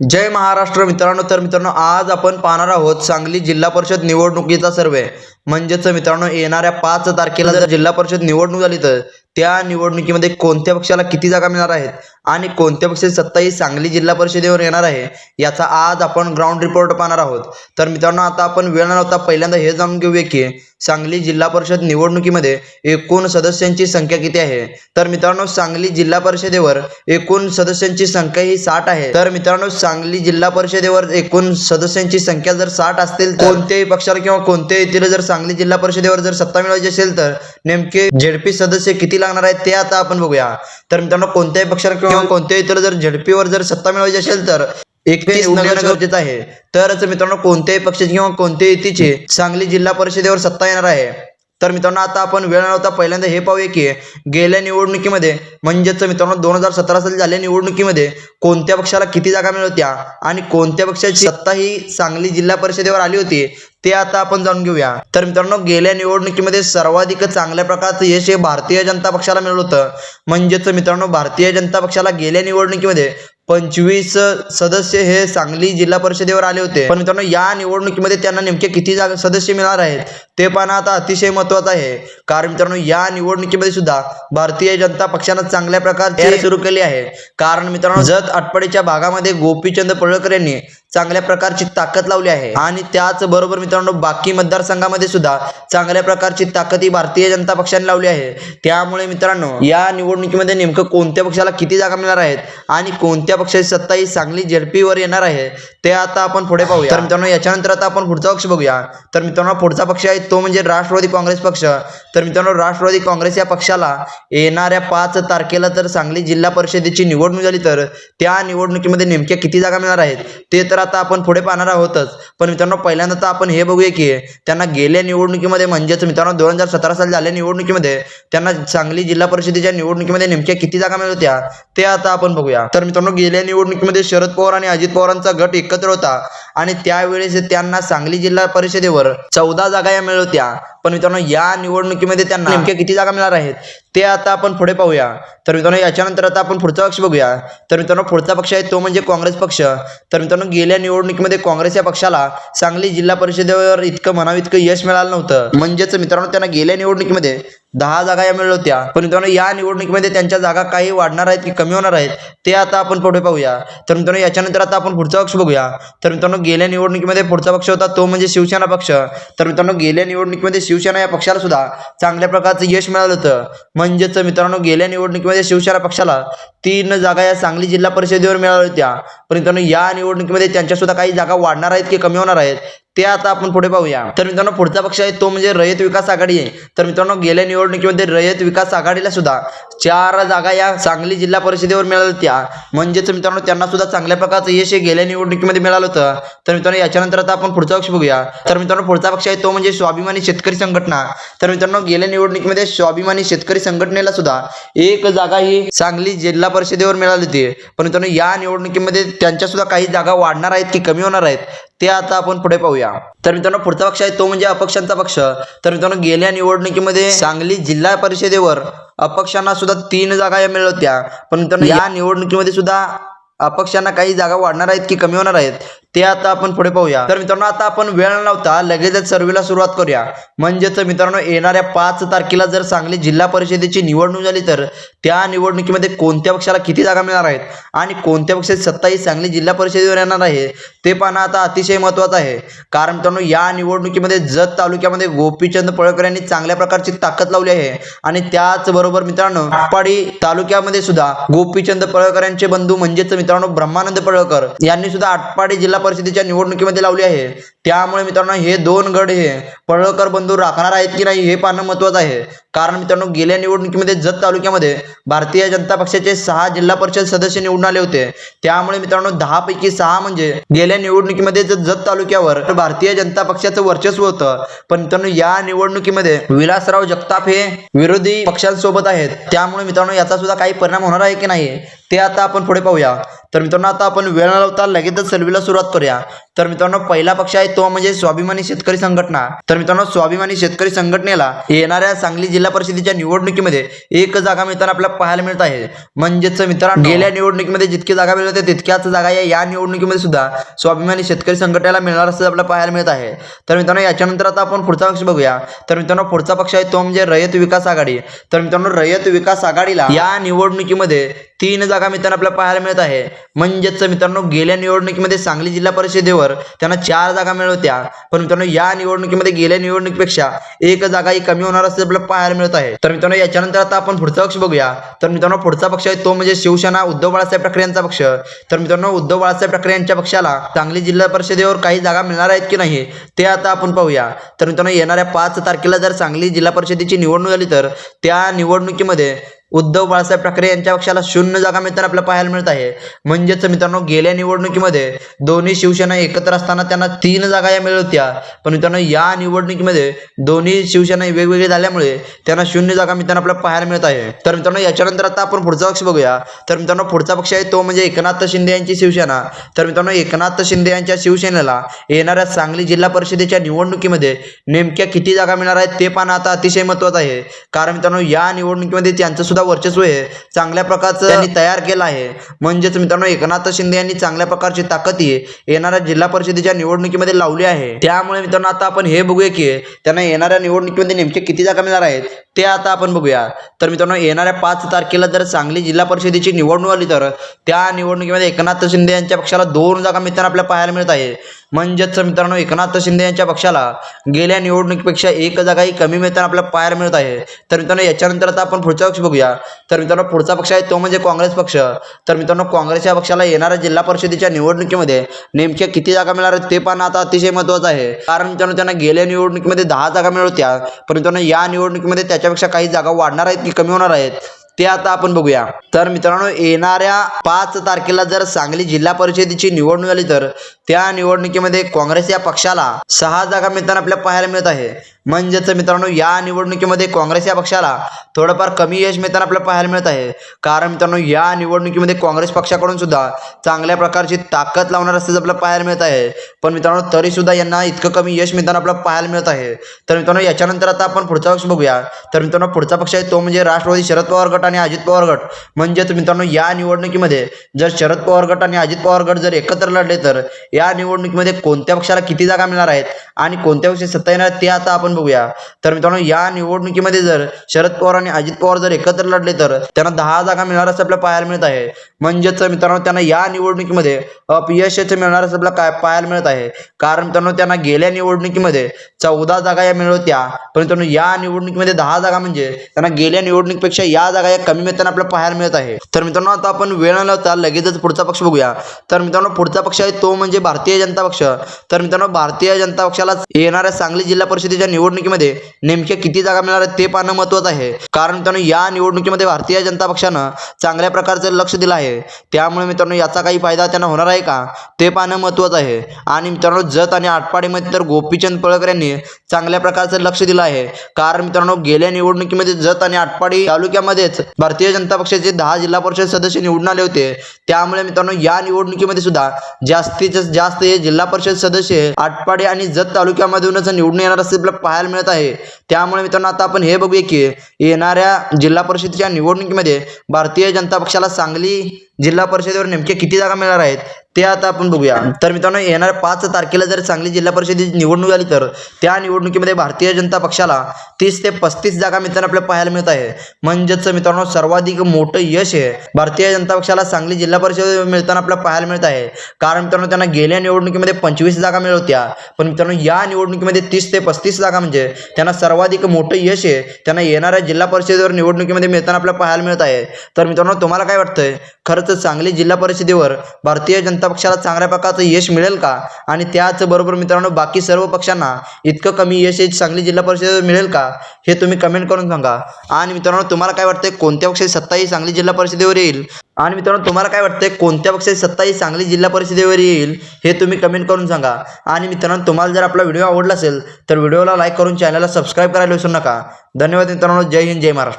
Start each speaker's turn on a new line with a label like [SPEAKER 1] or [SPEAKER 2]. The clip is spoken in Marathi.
[SPEAKER 1] जय महाराष्ट्र मित्रांनो तर मित्रांनो आज आपण पाहणार आहोत सांगली जिल्हा परिषद निवडणुकीचा सर्वे. म्हणजेच मित्रांनो येणाऱ्या पाच तारखेला जर जिल्हा परिषद निवडणूक झाली तर त्या निवडणुकीमध्ये कोणत्या पक्षाला किती जागा मिळणार आहेत आणि कोणत्या पक्षाची सत्ता ही सांगली जिल्हा परिषदेवर येणार आहे याचा आज आपण ग्राउंड रिपोर्ट पाहणार आहोत. तर मित्रांनो आता आपण वेळ नव्हता पहिल्यांदा हे जाणून घेऊया की सांगली जिल्हा परिषद निवडणुकीमध्ये एकूण सदस्यांची संख्या किती आहे? तर मित्रांनो सांगली जिल्हा परिषदेवर एकूण सदस्यांची संख्या ही साठ आहे. तर मित्रांनो सांगली जिल्हा परिषदेवर एकूण सदस्यांची संख्या जर साठ असतील कोणत्याही पक्षाला किंवा कोणत्याही येथील जर सांगली जिल्हा परिषदेवर जर सत्ता मिळवायची असेल तर नेमके झेडपी सदस्य किती लागणार आहेत ते आता आपण बघूया. तर मित्रांनो कोणत्याही पक्षाला किंवा कोणत्याही युतीला जर झेडपीवर जर सत्ता मिळवायची असेल तर एकतीस नगर गरजेचं आहे. तरच मित्रांनो कोणत्याही पक्षाची किंवा कोणत्याही युतीची सांगली जिल्हा परिषदेवर सत्ता येणार आहे. तर मित्रांनो आता आपण वेळ न लावता पहिल्यांदा हे पाहूया की गेल्या निवडणुकीमध्ये म्हणजेच मित्रांनो दोन हजार सतरा साली झालेल्या निवडणुकीमध्ये कोणत्या पक्षाला किती जागा मिळत होत्या आणि कोणत्या पक्षाची सत्ता ही सांगली जिल्हा परिषदेवर आली होती ते आता आपण जाणून घेऊया. तर मित्रांनो गेल्या निवडणुकीमध्ये सर्वाधिक चांगल्या प्रकारचं यश हे भारतीय जनता पक्षाला मिळालं होतं. म्हणजेच मित्रांनो भारतीय जनता पक्षाला गेल्या निवडणुकीमध्ये पंचवीस सदस्य हे सांगली जिल्हा परिषदेवर आले होते. पण मित्रांनो या निवडणुकीमध्ये त्यांना नेमके किती जागा सदस्य मिळणार आहेत ते पाहणं आता अतिशय महत्वाचं आहे. कारण मित्रांनो या निवडणुकीमध्ये सुद्धा भारतीय जनता पक्षानं चांगल्या प्रकारे सुरू केली आहे. कारण मित्रांनो जत आटपाडीच्या भागामध्ये गोपीचंद पळळकर यांनी चांगल्या प्रकारची ताकद लावली आहे. आणि त्याचबरोबर मित्रांनो बाकी मतदारसंघामध्ये सुद्धा चांगल्या प्रकारची ताकद ही भारतीय जनता पक्षाने लावली आहे. त्यामुळे मित्रांनो या निवडणुकीमध्ये नेमकं कोणत्या पक्षाला किती जागा मिळणार आहेत आणि कोणत्या पक्षाची सत्ता ही सांगली झेडपीवर येणार आहे ते आता आपण पुढे पाहूया. तर मित्रांनो याच्यानंतर आता आपण पुढचा पक्ष बघूया. तर मित्रांनो पुढचा पक्ष आहे तो म्हणजे राष्ट्रवादी काँग्रेस पक्ष. तर मित्रांनो राष्ट्रवादी काँग्रेस या पक्षाला येणाऱ्या पाच तारखेला तर सांगली जिल्हा परिषदेची निवडणूक झाली तर त्या निवडणुकीमध्ये नेमक्या किती जागा मिळणार आहेत ते तर आता आपण पुढे पाहणार आहोतच. पण मित्रांनो पहिल्यांदा तर आपण हे बघूया की त्यांना गेल्या निवडणुकीमध्ये म्हणजेच मित्रांनो दोन हजार सतरा साली झाल्या निवडणुकीमध्ये त्यांना सांगली जिल्हा परिषदेच्या निवडणुकीमध्ये नेमक्या किती जागा मिळत होत्या ते आता आपण बघूया. तर मित्रांनो गेल्या निवडणुकीमध्ये शरद पवार आणि अजित पवारांचा गट एकत्र होता. आणि त्यावेळेस त्यांना सांगली जिल्हा परिषदेवर चौदा जागा या मिळत होत्या. पण मित्रांनो या निवडणुकीमध्ये त्यांना नेमक्या किती जागा मिळणार आहेत ते आता आपण पुढे पाहूया. तर मित्रांनो याच्यानंतर आता आपण पुढचा पक्ष बघूया. तर मित्रांनो पुढचा पक्ष आहे तो म्हणजे काँग्रेस पक्ष. तर मित्रांनो गेल्या निवडणुकीमध्ये काँग्रेस या पक्षाला सांगली जिल्हा परिषदेवर इतकं म्हणावं इतकं यश मिळालं नव्हतं. म्हणजेच मित्रांनो त्यांना गेल्या निवडणुकीमध्ये दहा जागा या मिळत होत्या. पण मित्रांनो या निवडणुकीमध्ये त्यांच्या जागा काही वाढणार आहेत की कमी होणार आहेत ते आता आपण पुढे पाहूया. तर मित्रांनो याच्यानंतर आता आपण पुढचा पक्ष बघूया. तर मित्रांनो गेल्या निवडणुकीमध्ये पुढचा पक्ष होता तो म्हणजे शिवसेना पक्ष. तर मित्रांनो गेल्या निवडणुकीमध्ये शिवसेना या पक्षाला सुद्धा चांगल्या प्रकारचं यश मिळालं होतं. म्हणजेच मित्रांनो गेल्या निवडणुकीमध्ये शिवसेना पक्षाला तीन जागा या सांगली जिल्हा परिषदेवर मिळाल्या होत्या. पण मित्रांनो या निवडणुकीमध्ये त्यांच्या सुद्धा काही जागा वाढणार आहेत की कमी होणार आहेत ते आता आपण पुढे पाहूया. तर मित्रांनो पुढचा पक्ष आहे तो म्हणजे रयत विकास आघाडी आहे. तर मित्रांनो गेल्या निवडणुकीमध्ये रयत विकास आघाडीला सुद्धा चार जागा या सांगली जिल्हा परिषदेवर मिळाल्या होत्या. म्हणजेच मित्रांनो त्यांना सुद्धा चांगल्या प्रकारचं यश हे गेल्या निवडणुकीमध्ये मिळालं होतं. तर मित्रांनो याच्यानंतर आता आपण पुढचा पक्ष बघूया. तर मित्रांनो पुढचा पक्ष आहे तो म्हणजे स्वाभिमानी शेतकरी संघटना. तर मित्रांनो गेल्या निवडणुकीमध्ये स्वाभिमानी शेतकरी संघटनेला सुद्धा एक जागा ही सांगली जिल्हा परिषदेवर मिळाली होती. पण मित्रांनो या निवडणुकीमध्ये त्यांच्या सुद्धा काही जागा वाढणार आहेत की कमी होणार आहेत? ते आता आपण पुढे पाहूया. तर मित्रांनो पुढचा पक्ष आहे तो म्हणजे अपक्षांचा पक्ष. तर मित्रांनो गेल्या निवडणुकीमध्ये सांगली जिल्हा परिषदेवर अपक्षांना सुद्धा तीन जागा या मिळत होत्या. पण मित्रांनो या निवडणुकीमध्ये सुद्धा अपक्षांना काही जागा वाढणार आहेत की कमी होणार आहेत? ते आता आपण पुढे पाहूया. तर मित्रांनो आता आपण वेळ न लावता लगेचच सर्वेला सुरुवात करूया. म्हणजेच मित्रांनो येणाऱ्या पाच तारखेला जर सांगली जिल्हा परिषदेची निवडणूक झाली तर त्या निवडणुकीमध्ये कोणत्या पक्षाला किती जागा मिळणार आहेत? आणि कोणत्या पक्षाची सत्ता ही सांगली जिल्हा परिषदेवर येणार आहे? ते पाहणं आता अतिशय महत्वाचं आहे. कारण मित्रांनो या निवडणुकीमध्ये जत तालुक्यामध्ये गोपीचंद पळकर यांनी चांगल्या प्रकारची ताकद लावली आहे. आणि त्याचबरोबर मित्रांनो आटपाडी तालुक्यामध्ये सुद्धा गोपीचंद पळकर यांचे बंधू म्हणजेच मित्रांनो ब्रह्मानंद पळकर यांनी सुद्धा आटपाडी जिल्हा परिषदेच्या निवडणुकीमध्ये लावली आहे. त्यामुळे मित्रांनो हे दोन गड हे पळकर बंधू राखणार आहेत की नाही हे पाहणं महत्वाचं आहे. कारण मित्रांनो गेल्या निवडणुकीमध्ये जत तालुक्यामध्ये भारतीय जनता पक्षाचे सहा जिल्हा परिषद सदस्य निवडून आले होते. त्यामुळे मित्रांनो दहा पैकी सहा म्हणजे गेल्या निवडणुकीमध्ये जर जत तालुक्यावर भारतीय जनता पक्षाचं वर्चस्व होतं. पण मित्रांनो या निवडणुकीमध्ये विलासराव जगताप हे विरोधी पक्षांसोबत आहेत. त्यामुळे मित्रांनो याचा सुद्धा काही परिणाम होणार आहे की नाही ते आता आपण पुढे पाहूया. तर मित्रांनो आता आपण वेळ न लावता लगेचच सर्वेला सुरुवात करूया. तर मित्रांनो पहिला पक्ष आहे तो म्हणजे स्वाभिमानी शेतकरी संघटना. तर मित्रांनो स्वाभिमानी शेतकरी संघटनेला येणाऱ्या सांगली जिल्हा परिषदेच्या निवडणुकीमध्ये एक जागा मिळताना आपल्याला पाहायला मिळत आहे. म्हणजेच मित्रांनो गेल्या निवडणुकीमध्ये जितकी जागा मिळत होत्या तितक्याच जागा या निवडणुकीमध्ये सुद्धा स्वाभिमानी शेतकरी संघटनेला मिळणार असं आपल्याला पाहायला मिळत आहे. तर मित्रांनो याच्यानंतर आता आपण पुढचा पक्ष बघूया. तर मित्रांनो पुढचा पक्ष आहे तो म्हणजे रयत विकास आघाडी. तर मित्रांनो रयत विकास आघाडीला या निवडणुकीमध्ये तीन जागा मित्रांनो आपल्याला पाहायला मिळत आहे. म्हणजेच मित्रांनो गेल्या निवडणुकीमध्ये सांगली जिल्हा परिषदेवर त्यांना चार जागा मिळवत्या. पण मित्रांनो या निवडणुकीमध्ये गेल्या निवडणुकीपेक्षा एक जागा ही कमी होणार असं आपल्याला पाहायला मिळत आहे. तर मित्रांनो याच्यानंतर आता आपण पुढचा पक्ष बघूया. तर मित्रांनो पुढचा पक्ष आहे तो म्हणजे शिवसेना उद्धव बाळासाहेब ठाकरे यांचा पक्ष. तर मित्रांनो उद्धव बाळासाहेब ठाकरे यांच्या पक्षाला सांगली जिल्हा परिषदेवर काही जागा मिळणार आहेत की नाही ते आता आपण पाहूया. तर मित्रांनो येणाऱ्या पाच तारखेला जर सांगली जिल्हा परिषदेची निवडणूक झाली तर त्या निवडणुकीमध्ये उद्धव बाळासाहेब ठाकरे यांच्या पक्षाला शून्य जागा मिळताना आपल्याला पाहायला मिळत आहे. म्हणजेच मित्रांनो गेल्या निवडणुकीमध्ये दोन्ही शिवसेना एकत्र असताना त्यांना तीन जागा या मिळत होत्या. पण मित्रांनो या निवडणुकीमध्ये दोन्ही शिवसेना वेगवेगळी झाल्यामुळे त्यांना शून्य जागा मिळताना आपल्याला पाहायला मिळत आहे. तर मित्रांनो याच्यानंतर आता आपण पुढचा पक्ष बघूया. तर मित्रांनो पुढचा पक्ष आहे तो म्हणजे एकनाथ शिंदे यांची शिवसेना. तर मित्रांनो एकनाथ शिंदे यांच्या शिवसेनेला येणाऱ्या सांगली जिल्हा परिषदेच्या निवडणुकीमध्ये नेमक्या किती जागा मिळणार आहेत ते पण आता अतिशय महत्त्वाचं आहे. कारण मित्रांनो या निवडणुकीमध्ये त्यांचं सुद्धा वर्चस्व आहे. चांगल्या प्रकारचं त्यांनी तयार केलं आहे. म्हणजेच मित्रांनो एकनाथ शिंदे यांनी चांगल्या प्रकारची ताकद ही येणाऱ्या जिल्हा परिषदेच्या निवडणुकीमध्ये लावली आहे. त्यामुळे मित्रांनो आता आपण हे बघूया की त्यांना येणाऱ्या निवडणुकीमध्ये नेमके किती जागा मिळणार आहेत? ते आता आपण बघूया. तर मित्रांनो येणाऱ्या पाच तारखेला जर सांगली जिल्हा परिषदेची निवडणूक आली तर त्या निवडणुकीमध्ये एकनाथ शिंदे यांच्या पक्षाला दोन जागा मिळताना आपल्याला पाहायला मिळत आहे. म्हणजेच मित्रांनो एकनाथ शिंदे यांच्या पक्षाला गेल्या निवडणुकीपेक्षा एक जागाही कमी मिळताना आपल्याला पाहायला मिळत आहे. तर मित्रांनो याच्यानंतर आता आपण पुढचा पक्ष बघूया. तर मित्रांनो पुढचा पक्ष आहे तो म्हणजे काँग्रेस पक्ष. तर मित्रांनो काँग्रेस या पक्षाला येणाऱ्या जिल्हा परिषदेच्या निवडणुकीमध्ये नेमक्या किती जागा मिळणार आहेत ते पण आता अतिशय महत्त्वाचं आहे. कारण मित्रांनो त्यांना गेल्या निवडणुकीमध्ये दहा जागा मिळत होत्या. पण मित्रांनो या निवडणुकीमध्ये त्याच्या त्याच्यापेक्षा काही जागा वाढणार आहेत की कमी होणार आहेत ते आता आपण बघूया. तर मित्रांनो येणाऱ्या पाच तारखेला जर सांगली जिल्हा परिषदेची निवडणूक झाली तर त्या निवडणुकीमध्ये काँग्रेस या पक्षाला सहा जागा मिळताना आपल्याला पाहायला मिळत आहे. म्हणजेच मित्रांनो या निवडणुकीमध्ये काँग्रेस या पक्षाला थोडंफार कमी यश मिळताना आपल्याला पाहायला मिळत आहे. कारण मित्रांनो या निवडणुकीमध्ये काँग्रेस पक्षाकडून सुद्धा चांगल्या प्रकारची ताकद लावणार असल्याचं आपल्याला पाहायला मिळत आहे. पण मित्रांनो तरी सुद्धा यांना इतकं कमी यश मिळताना आपल्याला पाहायला मिळत आहे. तर मित्रांनो याच्यानंतर आता आपण पुढचा पक्ष बघूया. तर मित्रांनो पुढचा पक्ष आहे तो म्हणजे राष्ट्रवादी शरद पवार गट आणि अजित पवार गट. म्हणजेच मित्रांनो या निवडणुकीमध्ये जर शरद पवार गट आणि अजित पवार गट जर एकत्र लढले तर या निवडणुकीमध्ये कोणत्या पक्षाला किती जागा मिळणार आहेत आणि कोणत्या पक्षाची सत्ता येणार आहेत ते आता आपण बघूया. तर मित्रांनो या निवडणुकीमध्ये जर शरद पवार आणि अजित पवार जर एकत्र लढले तर त्यांना दहा जागा मिळणार असं आपल्याला पाहायला मिळत आहे. म्हणजेच मित्रांनो त्यांना या निवडणुकीमध्ये अपयशच मिळणार असं आपल्याला काय पाहायला मिळत आहे. कारण मित्रांनो त्यांना गेल्या निवडणुकीमध्ये चौदा जागा या मिळत होत्या. पण मित्रांनो या निवडणुकीमध्ये दहा जागा म्हणजे त्यांना गेल्या निवडणुकीपेक्षा या जागा या कमी मिळताना आपल्याला पाहायला मिळत आहे. तर मित्रांनो आता आपण वेळ न लावता लगेचच पुढचा पक्ष बघूया. तर मित्रांनो पुढचा पक्ष आहे तो म्हणजे भारतीय जनता पक्ष. तर मित्रांनो भारतीय जनता पक्षाला येणाऱ्या सांगली जिल्हा परिषदेच्या निवडणुकीमध्ये नेमक्या किती जागा मिळणार आहेत ते पाहणं महत्त्वाचं आहे. कारण मित्रांनो या निवडणुकीमध्ये भारतीय जनता पक्षानं चांगल्या प्रकारचं लक्ष दिलं आहे. त्यामुळे मित्रांनो याचा काही फायदा त्यांना होणार आहे का? ते पाहणं महत्त्वाचं आहे. आणि मित्रांनो जत आणि आटपाडीमध्ये तर गोपीचंद पळकर यांनी चांगल्या प्रकारचं लक्ष दिलं आहे. कारण मित्रांनो गेल्या निवडणुकीमध्ये जत आणि आटपाडी तालुक्यामध्येच भारतीय जनता पक्षाचे दहा जिल्हा परिषद सदस्य निवडून आले होते. त्यामुळे मित्रांनो या निवडणुकीमध्ये सुद्धा जास्तीत जास्त हे जिल्हा परिषद सदस्य आटपाडी आणि जत तालुक्यामधूनच निवडून येणार असं आपल्याला पाहायला मिळत आहे. त्यामुळे मित्रांनो आता आपण हे बघूया की येणाऱ्या जिल्हा परिषदेच्या निवडणुकीमध्ये भारतीय जनता पक्षाला सांगली जिल्हा परिषदेवर नेमके किती जागा मिळणार आहेत ते आता आपण बघूया. तर मित्रांनो येणाऱ्या पाच तारखेला जर सांगली जिल्हा परिषदेची निवडणूक झाली तर त्या निवडणुकीमध्ये भारतीय जनता पक्षाला तीस ते पस्तीस जागा मिळताना आपल्याला पाहायला मिळत आहे. म्हणजेच मित्रांनो सर्वाधिक मोठं यश आहे भारतीय जनता पक्षाला सांगली जिल्हा परिषद मिळताना आपल्याला पाहायला मिळत आहे. कारण मित्रांनो त्यांना गेल्या निवडणुकीमध्ये पंचवीस जागा मिळत होत्या. पण मित्रांनो या निवडणुकीमध्ये तीस ते पस्तीस जागा म्हणजे त्यांना सर्वाधिक मोठं यश आहे त्यांना येणाऱ्या जिल्हा परिषदेवर निवडणुकीमध्ये मिळताना आपल्याला पाहायला मिळत आहे. तर मित्रांनो तुम्हाला काय वाटतंय? खरंच सांगली जिल्हा परिषदेवर भारतीय जनता पक्षाला चांगल्या प्रकारचं यश मिळेल का? आणि त्याचबरोबर मित्रांनो बाकी सर्व पक्षांना इतकं कमी यश सांगली जिल्हा परिषदेवर मिळेल का? हे तुम्ही कमेंट करून सांगा. आणि मित्रांनो तुम्हाला काय वाटतंय कोणत्या पक्षाची सत्ता ही सांगली जिल्हा परिषदेवर येईल? आणि मित्रांनो तुम्हाला काय वाटतंय कोणत्या पक्षाची सत्ता ही सांगली जिल्हा परिषदेवर येईल? हे तुम्ही कमेंट करून सांगा. आणि मित्रांनो तुम्हाला जर आपला व्हिडिओ आवडला असेल तर व्हिडिओला लाईक करून चॅनलला सबस्क्राईब करायला विसरू नका. धन्यवाद मित्रांनो जय हिंद जय महाराष्ट्र.